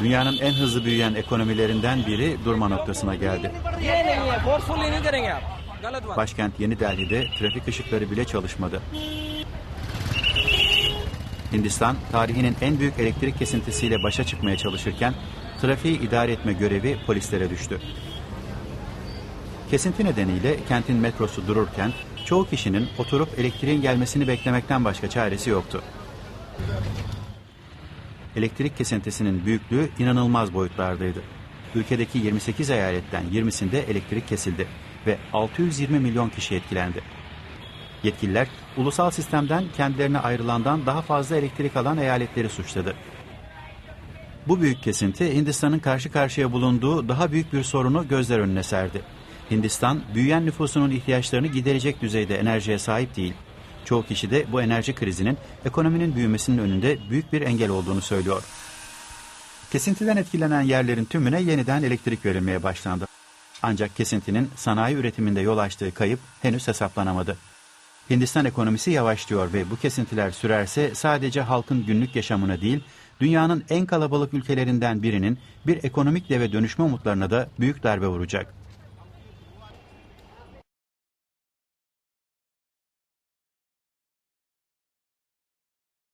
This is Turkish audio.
dünyanın en hızlı büyüyen ekonomilerinden biri durma noktasına geldi. Başkent Yeni Delhi'de trafik ışıkları bile çalışmadı. Hindistan, tarihinin en büyük elektrik kesintisiyle başa çıkmaya çalışırken trafiği idare etme görevi polislere düştü. Kesinti nedeniyle kentin metrosu dururken çoğu kişinin oturup elektriğin gelmesini beklemekten başka çaresi yoktu. Elektrik kesintisinin büyüklüğü inanılmaz boyutlardaydı. Ülkedeki 28 eyaletten 20'sinde elektrik kesildi ve 620 milyon kişi etkilendi. Yetkililer ulusal sistemden kendilerine ayrılandan daha fazla elektrik alan eyaletleri suçladı. Bu büyük kesinti Hindistan'ın karşı karşıya bulunduğu daha büyük bir sorunu gözler önüne serdi. Hindistan, büyüyen nüfusunun ihtiyaçlarını giderecek düzeyde enerjiye sahip değil. Çoğu kişi de bu enerji krizinin ekonominin büyümesinin önünde büyük bir engel olduğunu söylüyor. Kesintiden etkilenen yerlerin tümüne yeniden elektrik verilmeye başlandı. Ancak kesintinin sanayi üretiminde yol açtığı kayıp henüz hesaplanamadı. Hindistan ekonomisi yavaşlıyor ve bu kesintiler sürerse sadece halkın günlük yaşamına değil, dünyanın en kalabalık ülkelerinden birinin bir ekonomik deve dönüşme umutlarına da büyük darbe vuracak.